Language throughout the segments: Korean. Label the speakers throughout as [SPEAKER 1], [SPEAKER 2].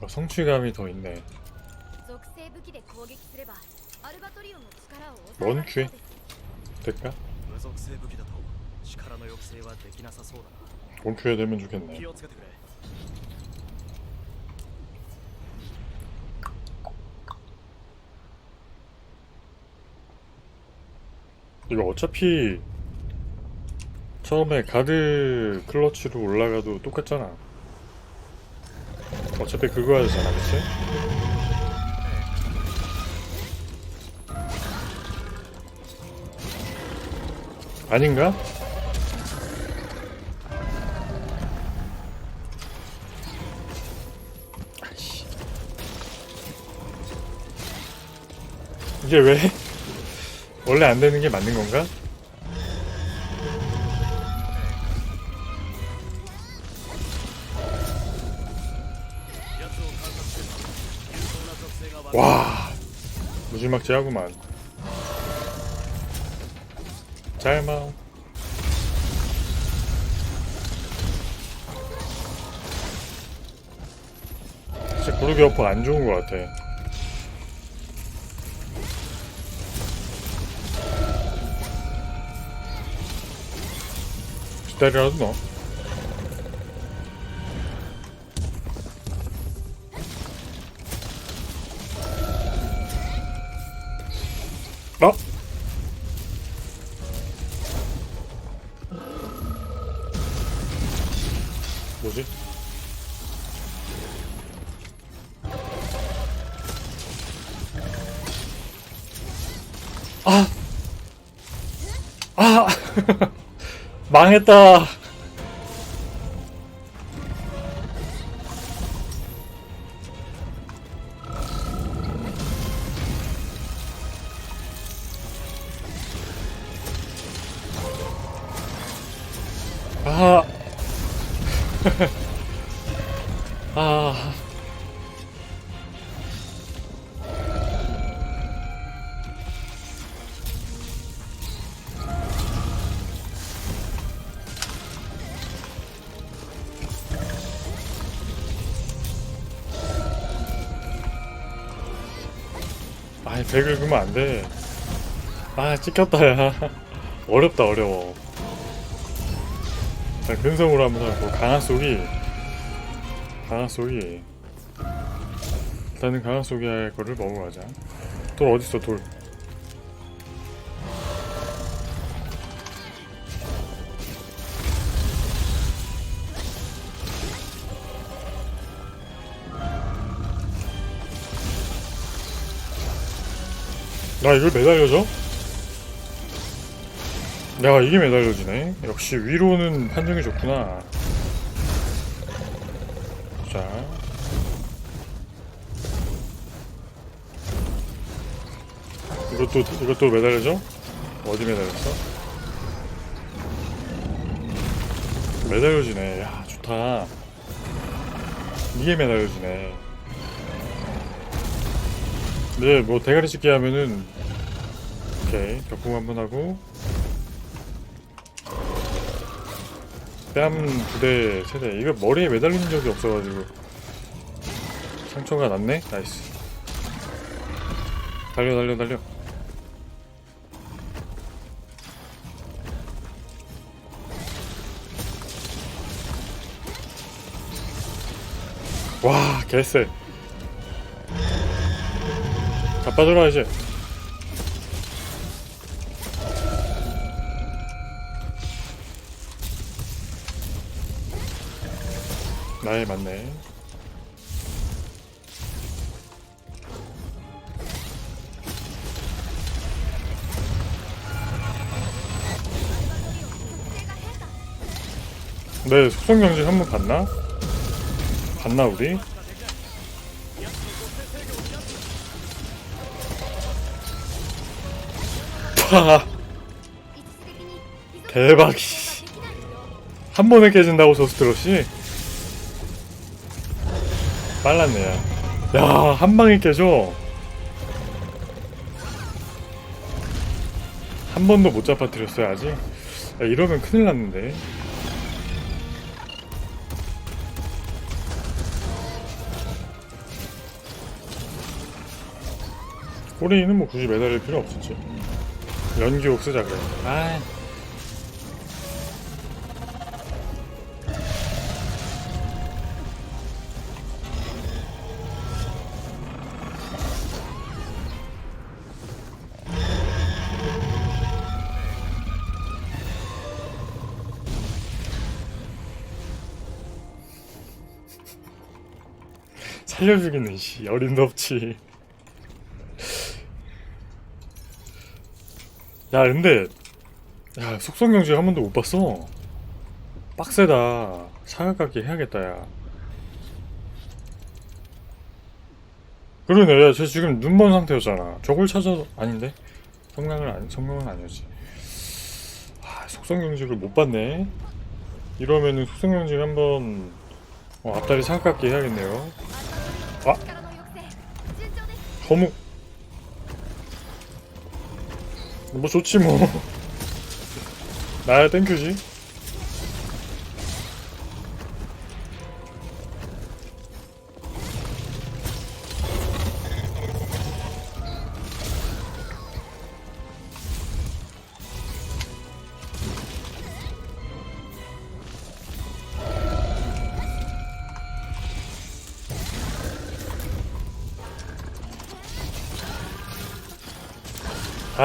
[SPEAKER 1] 어, 성취감이 더 있네.
[SPEAKER 2] 뭔 큐?
[SPEAKER 1] 될까? 뭔 큐에 되면 좋겠네. 이거 어차피 처음에 가드 클러치로 올라가도 똑같잖아. 어차피 그거 해야 되잖아, 그치? 아닌가? 이게 왜? 원래 안 되는 게 맞는 건가? 와. 무지막지하구만. 잘마. 진짜 구르기 어퍼 안 좋은 것 같아. 기다리라도 너 어? 뭐지? 아! 아! 망했다! 아이, 백을 그면 안 돼. 아, 찍혔다, 야. 어렵다, 어려워. 자, 근성으로 한번 하고 강한 속이 강한 속이 일단은 강한 속이 할 거를 먹어가자 돌 어딨어 돌 나 이걸 매달려줘? 야 이게 매달려지네 역시 위로는 판정이 좋구나 자 이것도 이것도 매달려져? 어디 매달렸어? 매달려지네 야 좋다 이게 매달려지네 네, 뭐 대가리 찍기 하면은 오케이 격풍 한번 하고 뺨 두 대, 세 대. 이거 머리에 매달리는 적이 없어가지고 상처가 났네. 나이스. 달려, 달려, 달려. 와, 개쎄. 자빠져라 이제. 나이 맞네. 네, 속성 경직 한번 봤나? 봤나 우리? 대박 한 번에 깨진다고 저스트롯이 빨랐네. 야한 방에 깨져. 한 번도 못 잡아뜨렸어요 아직? 야, 이러면 큰일 났는데. 꼬리는 뭐 굳이 매달릴 필요 없었지. 연기옥 쓰자 그래. 아. 살려주기는 씨 어림도 없지. 야 근데 야 속성 경직 한 번도 못 봤어. 빡세다. 사각각기 해야겠다 야. 그러네. 야쟤 지금 눈먼 상태였잖아. 저걸 찾아서 아닌데? 성명은 아니 성능은 아니었지. 아 속성 경직을 못 봤네. 이러면은 속성 경직 한번 어, 앞다리 사각각기 해야겠네요.
[SPEAKER 2] 아! 아!
[SPEAKER 1] 거무 뭐 좋지 뭐. 나야 땡큐지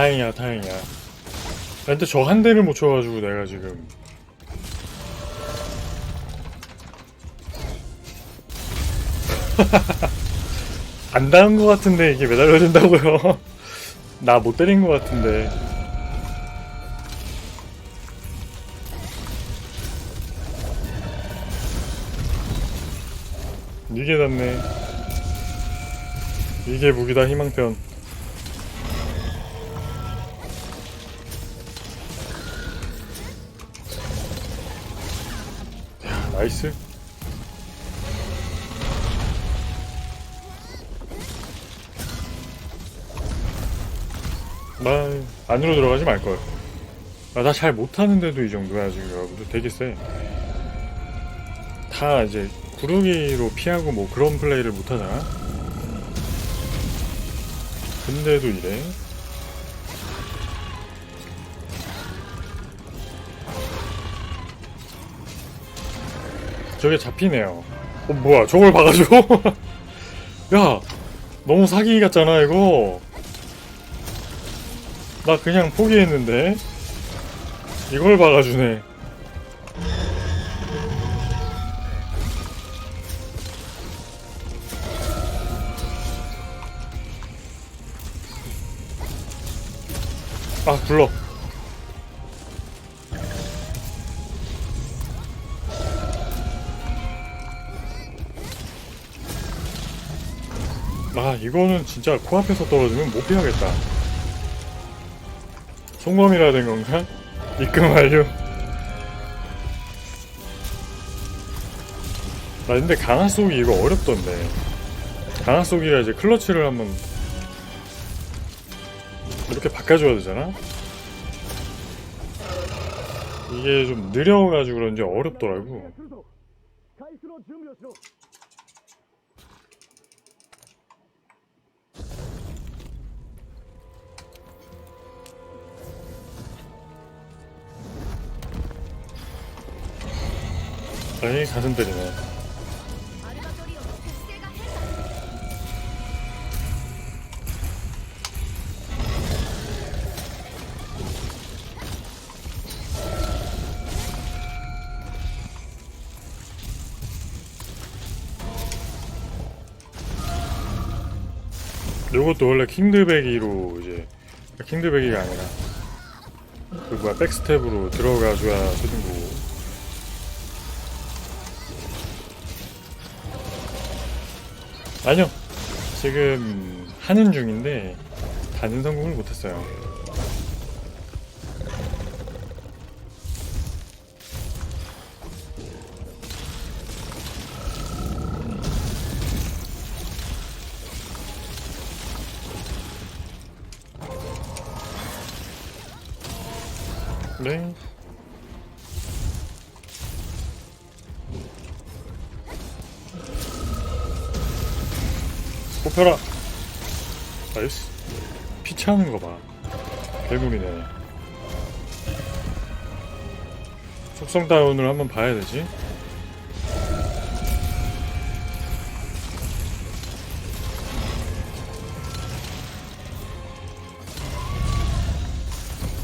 [SPEAKER 1] 다행이야 다행이야. 근데 저 한 대를 못 쳐가지고 내가 지금. 안 닿은 것 같은데 이게 매달려야 된다고요? 나 못 때린 것 같은데. 이게 닿네. 이게 무기다 희망편 나이스. 나 안으로 들어가지 말걸 아, 나잘 못하는데도 이 정도야 지금 여러분들. 되게 세다 이제 구르기로 피하고 뭐 그런 플레이를 못하잖아. 근데도 이래 저게 잡히네요. 어, 뭐야, 저걸 봐가지고? 야, 너무 사기 같잖아, 이거. 나 그냥 포기했는데. 이걸 박아주네. 아, 불러. 아 이거는 진짜 코앞에서 떨어지면 못 피하겠다. 송검이라 된 건가? 입금 완료. 나 근데 강한 쏘기 이거 어렵던데. 강한 쏘기가 이제 클러치를 한번 이렇게 바꿔줘야 되잖아? 이게 좀 느려가지고 그런지 어렵더라고 아니 가슴 때리네. 요것도 원래 킹드베기로 이제 킹드베기가 아니라 그 뭐야 백스텝으로 들어가줘야 쓰는 거고. 아니요. 지금 하는 중인데 다는 성공을 못했어요. 네 뽑혀라. 나이스 피치하는 거봐. 괴물이네. 속성 다운을 한번 봐야 되지.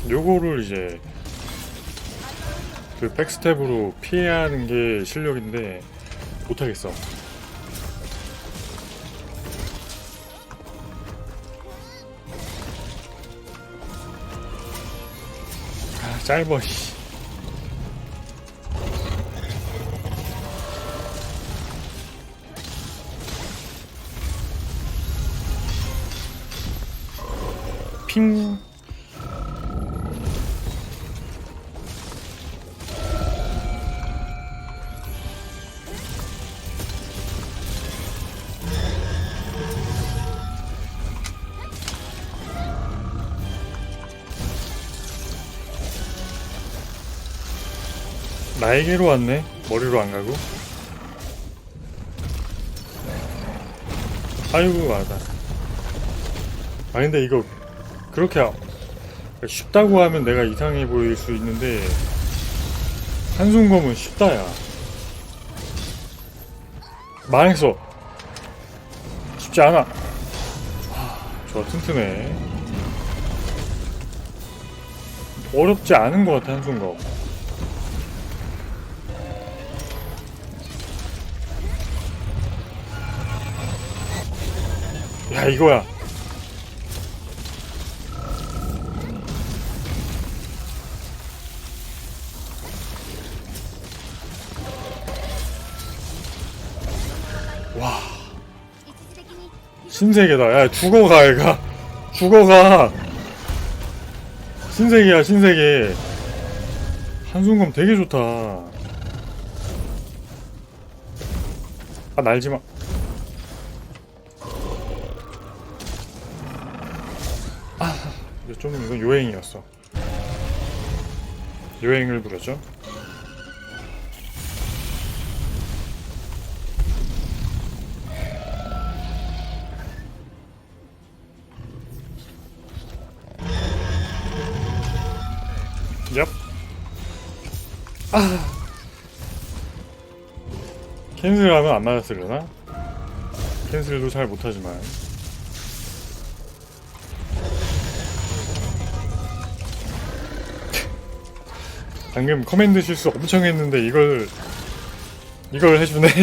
[SPEAKER 1] 요거를 이제 그 백스텝으로 피해야 하는 게 실력인데 못하겠어 짧어 씨. 핑 나에게로 왔네. 머리로 안 가고. 아이고 맞아 아 근데 이거 그렇게 아- 쉽다고 하면 내가 이상해 보일 수 있는데 한순검은 쉽다야. 망했어. 쉽지 않아. 하, 좋아 튼튼해. 어렵지 않은 것 같아 한순검 야 이거야. 와. 신세계다. 야 죽어가 얘가. 죽어가. 신세계야 신세계. 한순검 되게 좋다. 아 날지마. 아 좀 이건 요행이었어 요행을 부렸죠 얍. 아. 캔슬하면 안 맞았으려나? 캔슬도 잘 못하지만. 방금 커맨드 실수 엄청 했는데 이걸 이걸 해주네.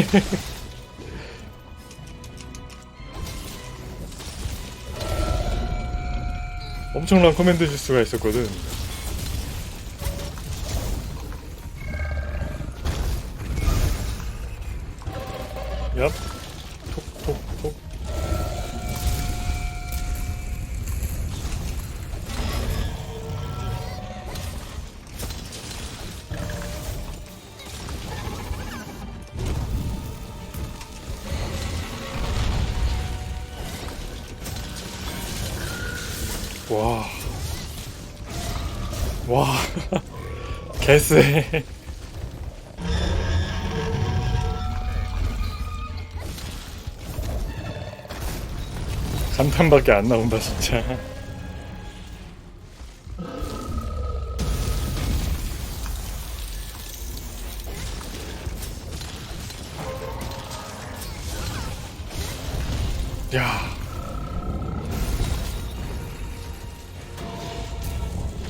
[SPEAKER 1] 엄청난 커맨드 실수가 있었거든. 와. 와. 개쎄. 감탄밖에 안 나온다 진짜. 야.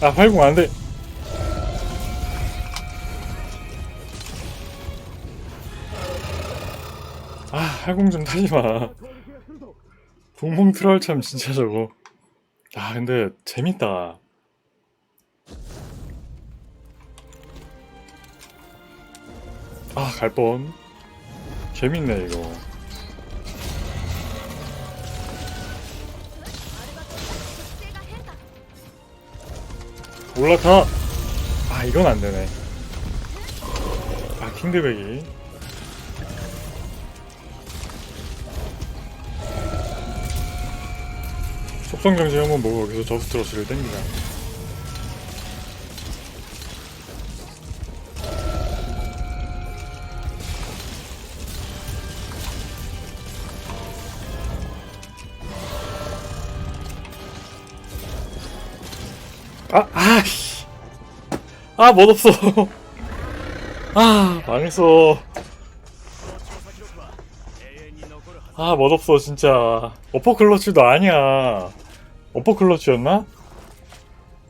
[SPEAKER 1] 아 활공 안 돼. 아 활공 좀 타지 마. 붕붕 트롤 참 진짜 저거. 아 근데 재밌다. 아 갈 뻔. 재밌네 이거. 올라타. 아 이건 안 되네. 아 킹드백이. 속성 경제 한번 보고 여기서 저스트러스를 땡기자. 아씨 아 멋없어 아 망했어 아 멋없어 진짜 어퍼클러치도 아니야 어퍼클러치였나?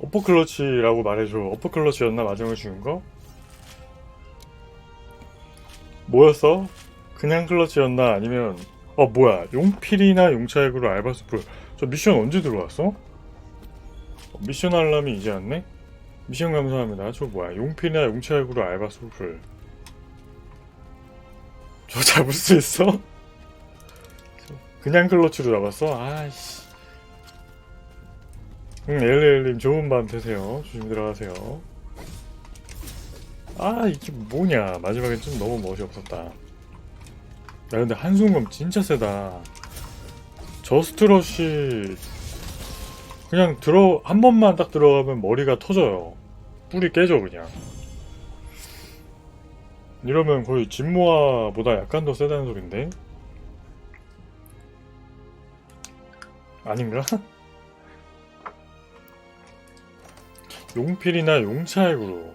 [SPEAKER 1] 어퍼클러치라고 말해줘 어퍼클러치였나 마지막에 주는 거? 뭐였어? 그냥 클러치였나 아니면 어 뭐야 용필이나 용차액으로 알바스프 저 미션 언제 들어왔어? 어, 미션 알람이 이제 왔네? 미션 감사합니다. 저 뭐야. 용필이나 용차액으로 알바스프를. 저 잡을 수 있어? 그냥 클러치로 잡았어? 아이씨. 응, 엘리엘님 좋은 밤 되세요. 조심 들어가세요. 아, 이게 뭐냐. 마지막엔 좀 너무 멋이 없었다. 야, 근데 한순검 진짜 세다. 저스트러시, 그냥 들어, 한 번만 딱 들어가면 머리가 터져요. 뿔이 깨져, 그냥. 이러면 거의 진모아보다 약간 더 세다는 소린데? 아닌가? 용필이나 용차액으로